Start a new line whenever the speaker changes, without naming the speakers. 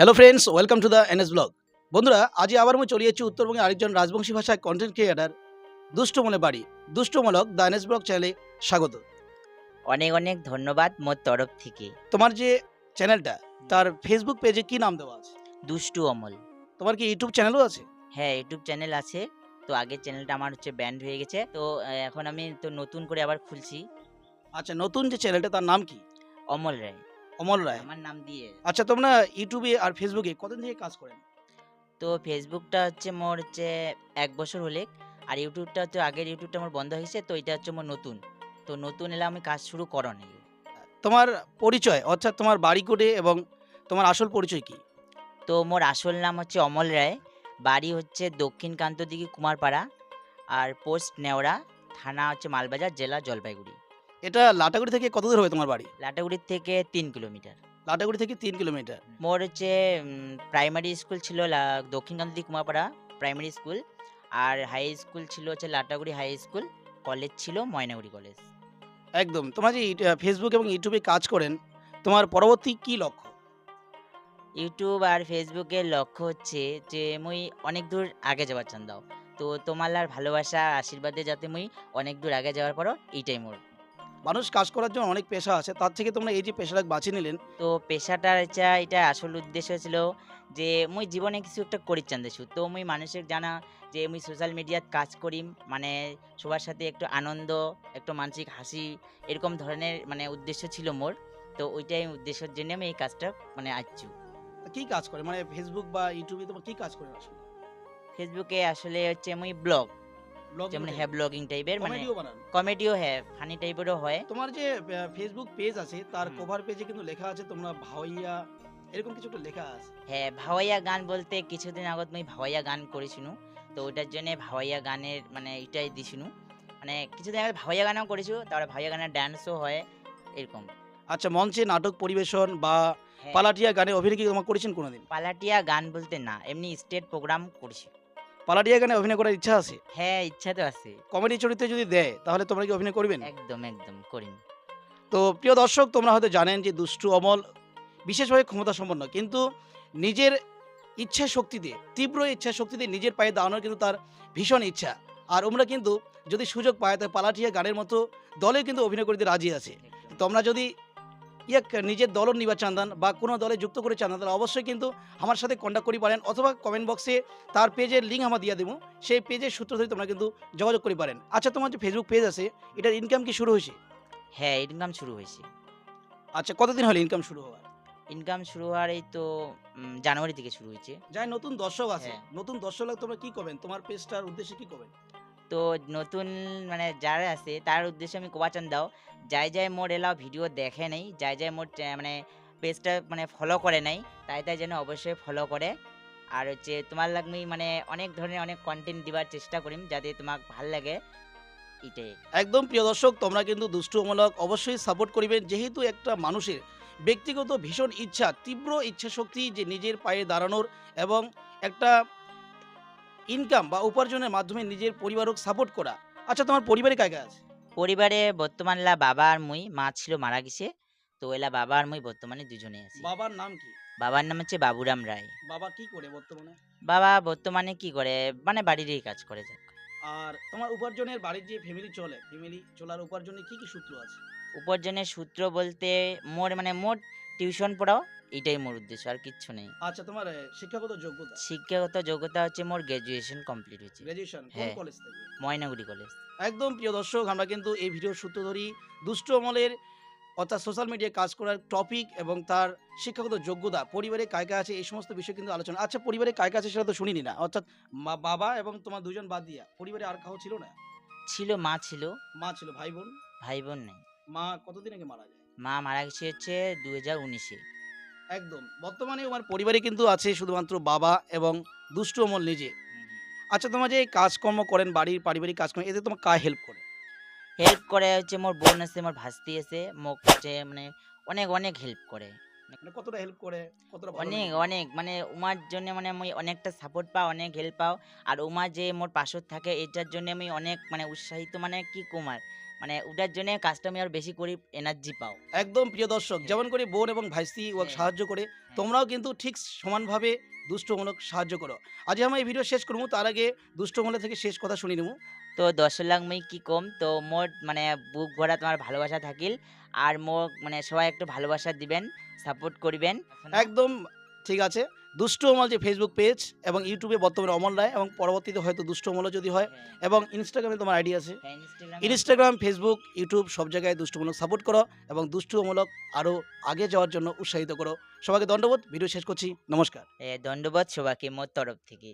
Hello friends welcome to the NS blog বন্ধুরা আজ আবার আমি চলে যাচ্ছি উত্তরবঙ্গে আরেকজন রাজবংশী ভাষায় কন্টেন্ট ক্রিয়েটার দুষ্টমলে বাড়ি দুষ্টমূলক দ্য এনএস ব্লগ চ্যানেলে স্বাগত।
অনেক অনেক ধন্যবাদ মোর তরফ থেকে।
তোমার যে চ্যানেলটা তার ফেসবুক পেজে কি নাম দেওয়া আছে?
দুষ্টু অমল।
তোমার কি ইউটিউব চ্যানেলও আছে?
হ্যাঁ ইউটিউব চ্যানেল আছে। তো আগের চ্যানেলটা আমার হচ্ছে ব্যান্ড হয়ে গেছে। তো এখন আমি তো নতুন করে আবার খুলছি।
আচ্ছা নতুন যে চ্যানেলটা তার নাম কি?
অমল রায়।
অমল রায়?
আমার নাম দিয়ে।
আচ্ছা তোমরা ইউটিউবে আর ফেসবুকে কতদিন থেকে কাজ করেন?
তো ফেসবুকটা হচ্ছে মোর হচ্ছে এক বছর হলে আর ইউটিউবটা হচ্ছে আগের ইউটিউবটা আমার বন্ধ হয়েছে তো এটা হচ্ছে মোর নতুন। তো নতুন এলে আমি কাজ শুরু করনি
তোমার পরিচয় অর্থাৎ তোমার বাড়ি কোডে এবং তোমার আসল পরিচয় কি?
তো মোর আসল নাম হচ্ছে অমল রায় বাড়ি হচ্ছে দক্ষিণ কান্তদিঘি কুমারপাড়া আর পোস্ট নেওড়া থানা হচ্ছে মালবাজার জেলা জলপাইগুড়ি।
এটা লাটাগুড়ি থেকে কত দূর হবে তোমার বাড়ি?
লাটাগুড়ির থেকে তিন কিলোমিটার।
লাটাগুড়ি থেকে তিন কিলোমিটার।
মোর হচ্ছে প্রাইমারি স্কুল ছিল লা- দক্ষিণকান্তি কুমারপাড়া প্রাইমারি স্কুল আর হাই স্কুল ছিল হচ্ছে লাটাগুড়ি হাই স্কুল কলেজ ছিল ময়নাগুড়ি কলেজ
একদম। তোমার যে ফেসবুক এবং ইউটিউবে কাজ করেন তোমার পরবর্তী কি লক্ষ্য?
ইউটিউব আর ফেসবুকের লক্ষ্য হচ্ছে যে মুই অনেক দূর আগে যাবার চান দাও তো তোমার আর ভালোবাসা আশীর্বাদে যাতে মুই অনেক দূর আগে যাওয়ার পরও এইটাই মোর
মানুষ কাজ করার জন্য অনেক পেশা আছে তার থেকে তোমরা এই যে পেশাটা বাছিয়ে নিলেন।
তো পেশাটার এটা এটা আসল উদ্দেশ্য ছিল যে মুই জীবনে কিছু একটা করি চান দেছু তো মুই মানুষের জানা যে মুই সোশ্যাল মিডিয়াত কাজ করিম মানে সবার সাথে একটু আনন্দ একটু মানসিক হাসি এরকম ধরনের মানে উদ্দেশ্য ছিল মোর। তো ওইটাই উদ্দেশ্যের জন্য আমি এই কাজটা মানে
আসছি কি কাজ করে? মানে ফেসবুক বা ইউটিউবে তোমার কি কাজ করে আসলে?
ফেসবুকে আসলে হচ্ছে মুই ব্লগ যেমন হ্যাঁ ব্লগিং টাইপের মানে
কমেডিও
হ্যাঁ ফানি টাইপেরও হয়।
তোমার যে ফেসবুক পেজ আছে তার কভার পেজে কিন্তু লেখা আছে তোমরা ভাওয়াইয়া এরকম কিছু একটা লেখা আছে।
হ্যাঁ ভাওয়াইয়া গান বলতে কিছুদিন আগত মুই ভাওয়াইয়া গান করেছিনু। তো ওটার জন্য ভাওয়াইয়া গানের মানে এটাই দিছিনু। মানে কিছুদিন আগে ভাওয়াইয়া গানও করেছি তারপরে ভাওয়াইয়া গানের ডান্সও হয় এরকম।
আচ্ছা মঞ্চে নাটক পরিবেশন বা
হ্যাঁ,
পালাটিয়া গানে অভিনয় কি তোমার করেছেন কোনোদিন?
পালাটিয়া গান বলতে না এমনি স্টেট প্রোগ্রাম করছি।
পালাটিয়া গানে অভিনয় করার ইচ্ছা আছে?
হ্যাঁ ইচ্ছা তো আছে।
কমেডি চরিত্রে যদি দেয় তাহলে তোমরা কি অভিনয় করবেন?
একদম একদম করিম
তো প্রিয় দর্শক তোমরা হয়তো জানেন যে দুষ্টু অমল বিশেষভাবে ক্ষমতা সম্পন্ন কিন্তু নিজের ইচ্ছা শক্তিতে তীব্র ইচ্ছা শক্তিতে নিজের পায়ে দাঁড়ানোর কিন্তু তার ভীষণ ইচ্ছা। আর ওমরা কিন্তু যদি সুযোগ পায় তাহলে পালাটিয়া গানের মতো দলে কিন্তু অভিনয় করতে রাজি আছে। তোমরা যদি ইয়াক নিজের দলও নিবা চান্দান বা কোনো দলে যুক্ত করে চান্দান তাহলে অবশ্যই কিন্তু আমার সাথে কন্ট্যাক্ট করি পারেন অথবা কমেন্ট বক্সে তার পেজের লিঙ্ক আমার দিয়ে দেবো। সেই পেজের সূত্র ধরে তোমরা কিন্তু যোগাযোগ করি পারেন। আচ্ছা তোমার যে ফেসবুক পেজ আছে এটার ইনকাম কি শুরু হয়েছে?
হ্যাঁ ইনকাম শুরু হয়েছে।
আচ্ছা কতদিন হলো ইনকাম শুরু হওয়ার?
ইনকাম শুরু হওয়ার এই তো জানুয়ারি থেকে শুরু হয়েছে।
যাই নতুন দর্শক আছে।
হ্যাঁ।
নতুন দর্শক তোমরা কি করবেন? তোমার পেজটার উদ্দেশ্যে কি করবেন?
তো নতুন মানে যারা আছে, তার উদ্দেশ্যে আমি কোবাচান দাও। যাই যাই মোর এলাও ভিডিও দেখে নেই, যাই যাই চ্যা- মানে পেজটা মানে ফলো করে নাই, তাই তাই যেন অবশ্যই ফলো করে। আর হচ্ছে তোমার লাগমি মানে অনেক ধরনের অনেক কন্টেন্ট দিবার চেষ্টা করিম, যাতে তোমাক ভালো লাগে। এটাই।
একদম প্রিয় দর্শক, তোমরা কিন্তু দুষ্টু অমূলক অবশ্যই সাপোর্ট করিবেন, যেহেতু একটা মানুষের ব্যক্তিগত ভীষণ ইচ্ছা, তীব্র ইচ্ছা শক্তি যে নিজের পায়ে দাঁড়ানোর এবং একটা ইনকাম বা উপার্জনের মাধ্যমে নিজের পরিবারক সাপোর্ট করা। আচ্ছা তোমার পরিবারে কাকে আছে?
পরিবারে বর্তমান লা বাবা আর মুই মা ছিল মারা গেছে। তো এলা বাবা আর মুই বর্তমানে দুজনে আছি।
বাবার নাম কি?
বাবার নাম হচ্ছে বাবুরাম রায়।
বাবা কি করে বর্তমানে?
বাবা বর্তমানে কি করে? মানে বাড়িরই কাজ করে যাক।
আর তোমার উপার্জনের বাড়ির যে ফ্যামিলি চলে ফ্যামিলি চলার উপার্জনের কি কি সূত্র আছে?
উপার্জনের সূত্র বলতে মোর মানে মোর টিউশন পড়াও এটাই মোর উদ্দেশ্য আর কিচ্ছু নেই।
আচ্ছা তোমার শিক্ষাগত যোগ্যতা?
শিক্ষাগত যোগ্যতা হচ্ছে মোর গ্র্যাজুয়েশন কমপ্লিট হয়েছে।
গ্র্যাজুয়েশন কোন
হ্যাঁ।
কলেজ থেকে?
ময়নাগুড়ি কলেজ
একদম প্রিয় দর্শক আমরা কিন্তু এই ভিডিওর সূত্র ধরি দুষ্ট অমলের অর্থাৎ সোশ্যাল মিডিয়ায় কাজ করার টপিক এবং তার শিক্ষাগত যোগ্যতা পরিবারে কায়কা আছে এই সমস্ত বিষয় কিন্তু আলোচনা। আচ্ছা পরিবারে কায়কা আছে সেটা তো শুনিনি না। অর্থাৎ মা- বাবা এবং তোমার দুজন বাদ দিয়া পরিবারে আর কাউ ছিল না?
ছিল মা ছিল।
মা ছিল ভাই বোন?
ভাই বোন নেই।
মা কতদিন আগে মারা যায়?
মা মারা গেছে হচ্ছে দু হাজার উনিশে।
একদম। বর্তমানে আমার পরিবারে কিন্তু আছে শুধুমাত্র বাবা এবং দুষ্টু অমল নিজে। আচ্ছা তোমার যে এই কাজকর্ম করেন বাড়ির পারিবারিক কাজকর্ম এতে তোমার কায় হেল্প করে?
হেল্প করে হচ্ছে মোর বোন আছে মোর ভাস্তি আছে মোক হচ্ছে মানে অনেক অনেক হেল্প করে।
মানে কতটা হেল্প করে? কতটা
অনেক অনেক। মানে উমার জন্য মানে আমি অনেকটা সাপোর্ট পাও অনেক হেল্প পাও। আর উমা যে মোর পাশত থাকে এটার জন্য আমি অনেক মানে উৎসাহিত মানে কি কুমার মানে ওটার জন্য কাস্টমার বেশি করে এনার্জি পাও।
একদম প্রিয় দর্শক যেমন করে বোন এবং ভাইসি ও
হ্যাঁ।
সাহায্য করে তোমরাও কিন্তু ঠিক সমানভাবে দুষ্টমূলক সাহায্য করো। আজ আমি এই ভিডিও শেষ করব তার আগে দুষ্টমূলক থেকে শেষ কথা শুনি নেব।
তো দশ লাখ মুই কি কম? তো মোর মানে বুক ভরা তোমার ভালোবাসা থাকিল আর মোর মানে সবাই একটু ভালোবাসা দিবেন সাপোর্ট করবেন।
একদম ঠিক আছে। দুষ্ট অমল যে ফেসবুক পেজ এবং ইউটিউবে বর্তমানে অমল রায় এবং পরবর্তীতে হয়তো দুষ্ট অমল যদি হয় এবং ইনস্টাগ্রামে তোমার আইডি আছে। ইনস্টাগ্রাম ফেসবুক ইউটিউব সব জায়গায় দুষ্টমূলক সাপোর্ট করো এবং দুষ্ট দুষ্টুমূলক আরও আগে যাওয়ার জন্য উৎসাহিত করো। সবাইকে দণ্ডবোধ ভিডিও শেষ করছি। নমস্কার।
দণ্ডবোধ সবাইকে মোর তরফ থেকে।